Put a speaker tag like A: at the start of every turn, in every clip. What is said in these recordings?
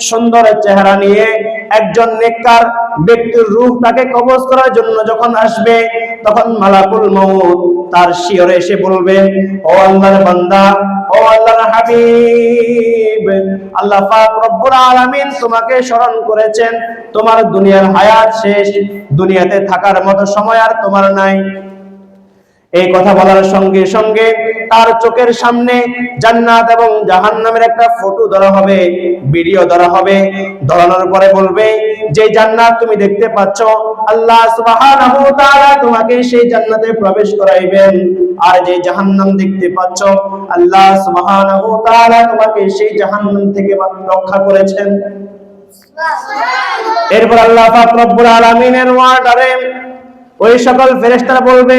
A: সুন্দর চেহারা নিয়ে একজন নেককার ব্যক্তির রূহ তাকে কবজ করার জন্য যখন আসবে, তখন মালাকুল মউত তার শিয়রে এসে বলবে, ও আল্লাহর বান্দা, ও আল্লাহর হাবিব, আল্লাহ পাক রব্বুল আলামিন তোমাকে স্মরণ করেছেন, তোমার দুনিয়ার হায়াত শেষ, দুনিয়াতে থাকার মতো সময় আর তোমার নাই। এই কথা বলার সঙ্গে সঙ্গে তার চোখের সামনে জান্নাত এবং জাহান্নামের একটা ফটো ধরা হবে ভিডিও ধরা হবে। ধরানোর পরে বলবে যে জান্নাত তুমি দেখতে পাচ্ছ আল্লাহ সুবহানাহু ওয়া তাআলা তোমাকে সেই জান্নাতে প্রবেশ করাইবেন। আর যে জাহান্নাম দেখতে পাচ্ছ আল্লাহ সুবহানাহু ওয়া তাআলা তোমাকে সেই জাহান্নাম থেকে রক্ষা করেছেন। এরপর আল্লাহ পাক রব্বুল আলামিনের ওয়ার্ডারে ওই সকল ফেরেশতারা বলবে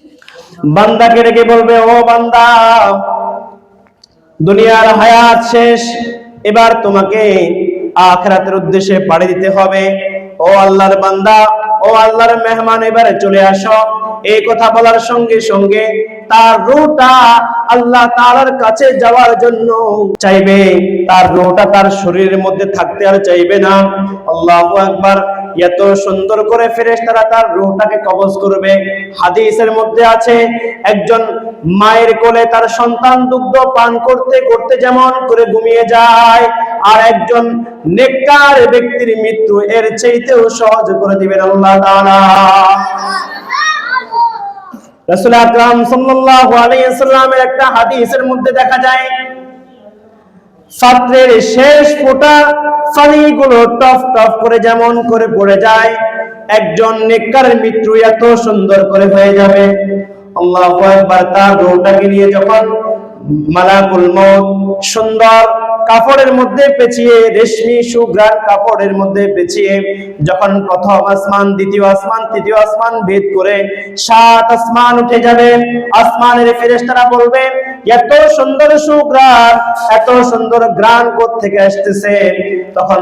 A: বান্দাকে রেখে বলবে, ও বান্দা, দুনিয়ার হায়াত শেষ। এবার তোমাকে আখরাতের উদ্দেশ্যে পাড়ি দিতে হবে। ও আল্লাহর বান্দা, ও আল্লাহর মেহমান, এবারে চলে আসো। এই কথা বলার সঙ্গে সঙ্গে তার রুটা আল্লাহ তাআলার কাছে যাওয়ার জন্য চাইবে। তার রুটা তার শরীরের মধ্যে থাকতে আর চাইবে না। আল্লাহু আকবার। এত সুন্দর করে ফেরেশতারা তার রূহটাকে কবজ করবে। হাদিসের মধ্যে আছে, একজন মায়ের কোলে তার সন্তান দুগ্ধ পান করতে করতে যেমন করে ঘুমিয়ে যায়, আর একজন নেককার ব্যক্তির মৃত্যু এর চাইতেও সহজ করে দিবেন আল্লাহ তাআলা। রাসূল আকরাম সাল্লাল্লাহু আলাইহি সাল্লামের একটা হাদিসের মধ্যে দেখা যায় ছাত্রের শেষ ফোটা ফালিগুলো টপ টপ করে যেমন করে পড়ে যায়, একজন নেককার মৃত্যু এত সুন্দর করে হয়ে যাবে। আল্লাহু আকবার তার রোটাকে নিয়ে যখন মালাকুল মউত, সুন্দর কাপড়ের মধ্যে পেঁচিয়ে, রেশমি সুগ্রান কাপড়ের মধ্যে পেঁচিয়ে, যখন প্রথম আসমান, দ্বিতীয় আসমান, তৃতীয় আসমান ভেদ করে সাত আসমান উঠে যাবে, আসমানের ফেরেশতারা বলবে, এত সুন্দর সুগ্রান এত সুন্দর গ্রান থেকে আসতেছে? তখন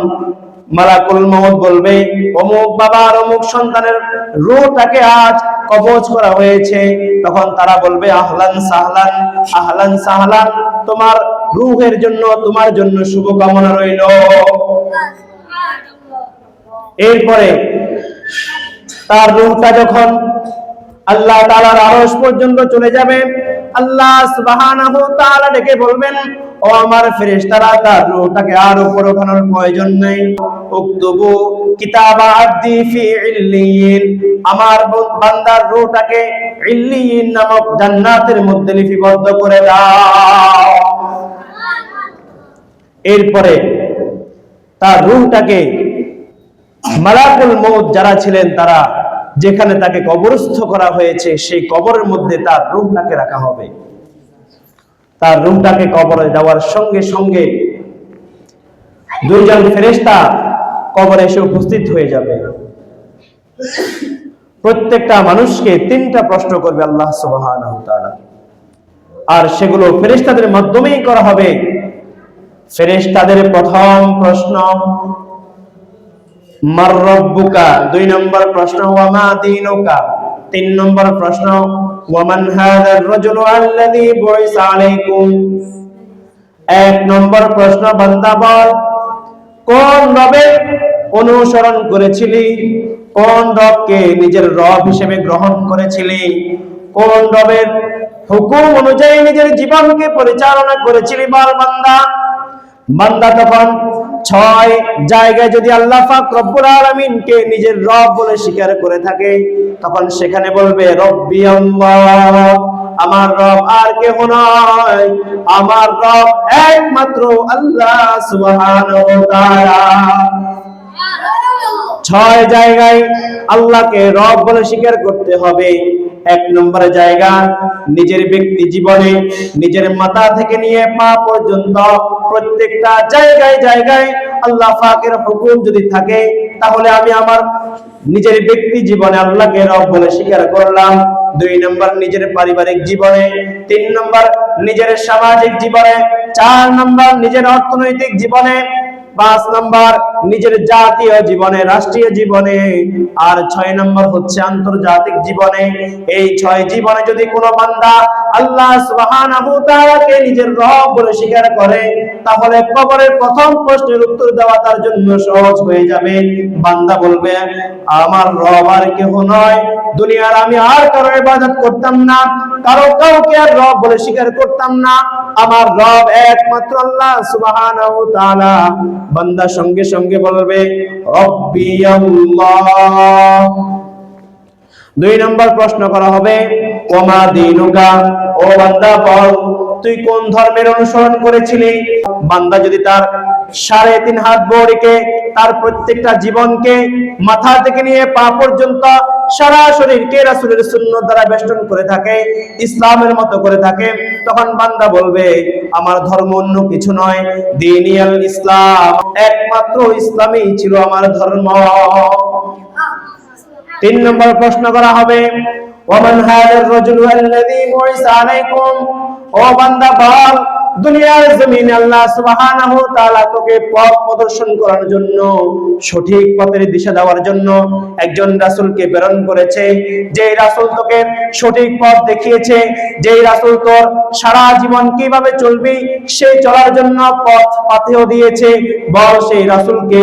A: মালাকুল মউত বলবে, অমুক বাবার অমুক সন্তানের রূহটাকে আজ কবজ করা হয়েছে। তখন তারা বলবে, আহলান সাহলান আহলান সাহলান, তোমার রুহের জন্য, তোমার জন্য শুভকামনা রইল। এরপরে তার রূহটা যখন আল্লাহ তাআলার আরশ পর্যন্ত চলে যাবে, আল্লাহ তাআলা ডেকে বলবেন ও আমার ফেরেশতারা, তার রূহটাকে আর উপর ওঠানোর প্রয়োজন নেই। উকতুবু ফি ইল্লিয়িন। আমার বান্দার রূহটাকে ইল্লিয়িন নামক জান্নাতের মধ্যে লিপিবদ্ধ করে দাও। এরপরে তার রূহটাকে মালাকুল মউত যারা ছিলেন তারা, যেখানে তাকে কবরস্থ করা হয়েছে, সেই কবরের মধ্যে তার রূহটাকে রাখা হবে। তার রূহটাকে কবরে দেওয়ার সঙ্গে সঙ্গে দুইজন ফেরেশতা কবরে এসে উপস্থিত হয়ে যাবে। প্রত্যেকটা মানুষকে তিনটা প্রশ্ন করবে আল্লাহ সুবহানাহু আর সেগুলো ফেরেশতাদের মাধ্যমেই করা হবে। ফেরেশতাদের প্রথম প্রশ্ন, মার রব্বুকা? দুই নম্বর প্রশ্ন ওয়ামা দীনুকা? তিন নম্বর প্রশ্ন ওয়ামান হাদার রাজুলু আল্লাযী বুইসা আলাইকুম। এক নম্বর প্রশ্ন, বান্দা বল, কোন রবের অনুসরণ করেছিলি? কোন রবকে নিজের রব হিসেবে গ্রহণ করেছিলি? কোন রবের হুকুম অনুযায়ী নিজের জীবনকে পরিচালনা করেছিলি বল, বান্দা? বান্দা তখন ছয় জায়গায় যদি আল্লাহ পাক রব্বুল আলামিনকে নিজের রব বলে স্বীকার করে থাকে, তখন সেখানে বলবে, রব্বি আমার রব আর কেহ নয়। আমার রব একমাত্র আল্লাহ ছয় জায়গায় আল্লাহকে রব বলে স্বীকার করতে হবে। এক নম্বর জায়গা, নিজের ব্যক্তি জীবনে নিজের মাথা থেকে নিয়ে পা পর্যন্ত প্রত্যেকটা জায়গায় জায়গায় আল্লাহ পাকের হুকুম যদি থাকে, তাহলে আমি আমার নিজের ব্যক্তি জীবনে আল্লাহকে রব বলে স্বীকার করলাম। দুই নম্বর, নিজের পারিবারিক জীবনে। তিন নম্বর, নিজের সামাজিক জীবনে। চার নম্বর, নিজের অর্থনৈতিক জীবনে। পাঁচ নম্বর, নিজের জাতীয় জীবনে, রাষ্ট্রীয় জীবনে। আর ছয় নম্বর হচ্ছে আন্তর্জাতিক জীবনে। এই ছয় জীবনে যদি কোনো বান্দা আল্লাহ সুবহানাহু নিজের রব বলে স্বীকার করে, তাহলে কবরের প্রথম প্রশ্নের উত্তর দেওয়া তার জন্য সহজ হয়ে যাবে। বান্দা বলবে, আমার রব আর কেহ নয়। দুনিয়ার আমি আর কারও ইবাদত করতাম না, কারও কাউকে আর রব বলে স্বীকার করতাম না। আমার রব একমাত্র আল্লাহ সুবহানাহু তাআলা। বান্দা সঙ্গে সঙ্গে বলবে, রব্বি আল্লাহ। দুই নম্বর প্রশ্ন করা হবে, ওমা দিনুকা? ও বান্দা, বল, তুই কোন ধর্মের অনুসরণ করেছিলি? বান্দা যদি তার সাড়ে তিন হাত বড়িকে তার প্রত্যেকটা জীবনকে মাথা থেকে নিয়ে পা পর্যন্ত সারা শরীরকে রাসূলের সুন্নাত দ্বারা বেষ্টন করে থাকে, ইসলামের মতো করে থাকে। তখন বান্দা বলবে, আমার ধর্ম অন্য কিছু নয় দিনিয়াল ইসলাম, একমাত্র ইসলামই ছিল আমার ধর্ম। তিন নম্বর প্রশ্ন করা হবে, ওমান রাজুলু আল্লাযী বুইসা আলাইকুম? ও বান্দা দুনিয়ার জমিনে আল্লাহ সুবহানাহু ওয়া তাআলা তোকে পথ প্রদর্শন করার জন্য, সঠিক পথের দিশা দেওয়ার জন্য একজন রাসূলকে প্রেরণ করেছে। যে রাসূল তোকে সঠিক পথ দেখিয়েছে যে রাসূল তোর সারা জীবন কীভাবে চলবি সেই চলার জন্য পথ পাথেও দিয়েছে। বল সেই রাসূলকে,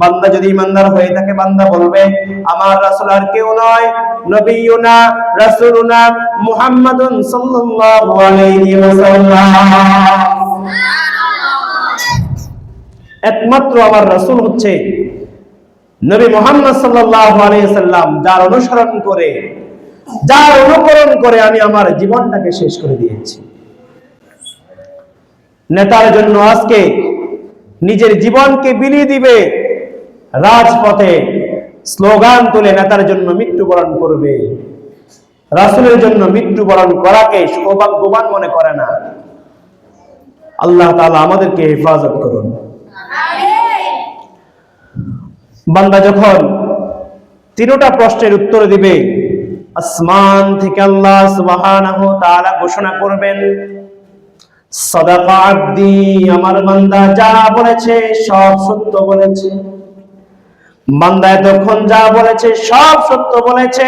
A: বান্দা যদি ইমানদার হয়ে থাকে, বান্দা বলবে, আমার রাসূল আর কেউ নয় নবিয়ুনা রাসূলুনা মুহাম্মাদুন সাল্লাল্লাহু আলাইহি ওয়াসাল্লাম। একমাত্র আমার রাসূল হচ্ছে নবী মুহাম্মদ সাল্লাম যার অনুসরণ করে, যার অনুকরণ করে আমি আমার জীবনটাকে শেষ করে দিয়েছি। নেতার জন্য আজকে নিজের জীবনকে বিলিয়ে দিবে, রাজপথে স্লোগান তুলে নেতার জন্য মৃত্যুবরণ করবে। রাসুলের জন্য মৃত্যুবরণ করাকে সৌভাগ্যবান মনে করে না। আল্লাহ তাআলা আমাদেরকে হেফাজত করুন। বান্দা যখন তিনটা প্রশ্নের উত্তর দিবে, আসমান থেকে আল্লাহ সুবহানাহু তাআলা ঘোষণা করবেন, সাদাকা আব্দি, আমার বান্দা যা বলেছে সব সত্য বলেছে। বান্দা এতক্ষণ যা বলেছে সব সত্য বলেছে।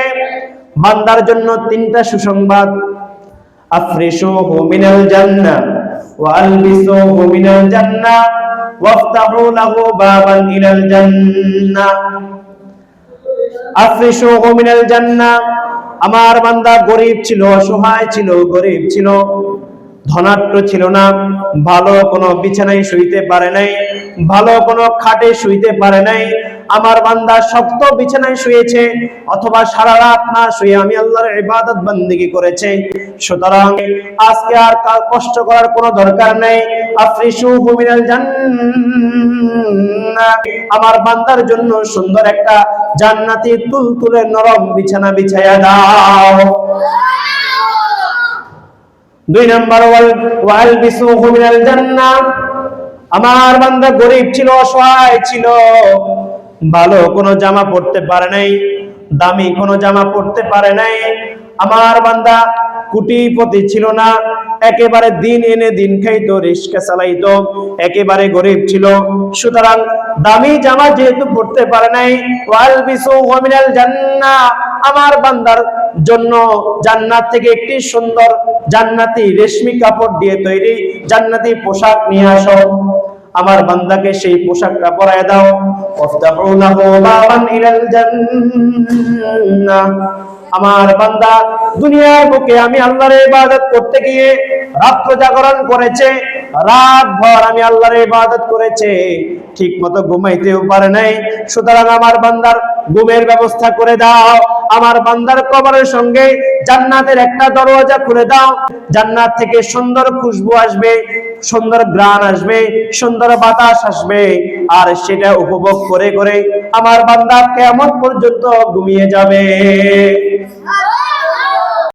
A: বান্দার জন্য তিনটা সুসংবাদ। আফরিশুহু মিনাল জান্নাহ। আমার বান্দা গরিব ছিল, অসহায় ছিল, গরিব ছিল ধনাট্য ছিল না, ভালো কোনো বিছানায় শুইতে পারে নাই, ভালো কোনো খাটে শুইতে পারে নাই আমার বান্দা শক্ত বিছানায় শুয়েছে অথবা সারা রাত না শুয়ে আমি আল্লাহর ইবাদত বন্দেগি করেছে। সুতরাং আজকে আর কার কষ্ট করার কোনো দরকার নেই। আফরিশু মিনাল জান্নাহ। আমার বান্দার জন্য সুন্দর একটা জান্নাতি তুলতুলে নরম বিছানা বিছায়া দাও। দুই নম্বর, ওয়াল ওয়াল বিসুহু মিনাল জান্নাহ। আমার বান্দা গরিব ছিল, অসহায় ছিল। ভালো কোনো জামা পরতে পারে নাই, দামি কোনো জামা পরতে পারে নাই। আমার বান্দা কুটিপতি ছিল না, একেবারে দিন এনে দিন খাইতো, রিস্কা চালাইতো, একেবারে গরিব ছিল। সুতরাং দামি জামা যেহেতু পরতে পারে নাই ওয়াল বিসু মিনাল জান্নাহ আমার বান্দার জন্য জান্নাত থেকে একটি সুন্দর জান্নাতি রেশমি কাপড় দিয়ে তৈরি জান্নাতি পোশাক নিয়ে আসো। আমার বান্দাকে সেই পোশাকটা পরায় দাও। আমার বান্দা, দুনিয়ার বুকে আমি আল্লাহর ইবাদত করতে গিয়ে রাত্র জাগরণ করেছে, রাত ভর আমি আল্লাহর ইবাদত করেছে ঠিক মতো ঘুমাইতেও পারে নাই। সুতরাং আমার বান্দার ঘুমের ব্যবস্থা করে দাও। আমার বান্দার কবরের সঙ্গে জান্নাতের একটা দরওয়াজা খুলে দাও। জান্নাত থেকে সুন্দর খুশবু আসবে। সুন্দর গ্রান আসবে, সুন্দর বাতাস আসবে, আর সেটা উপভোগ করে করে আমার বান্দা কেমন পর্যন্ত ঘুমিয়ে যাবে?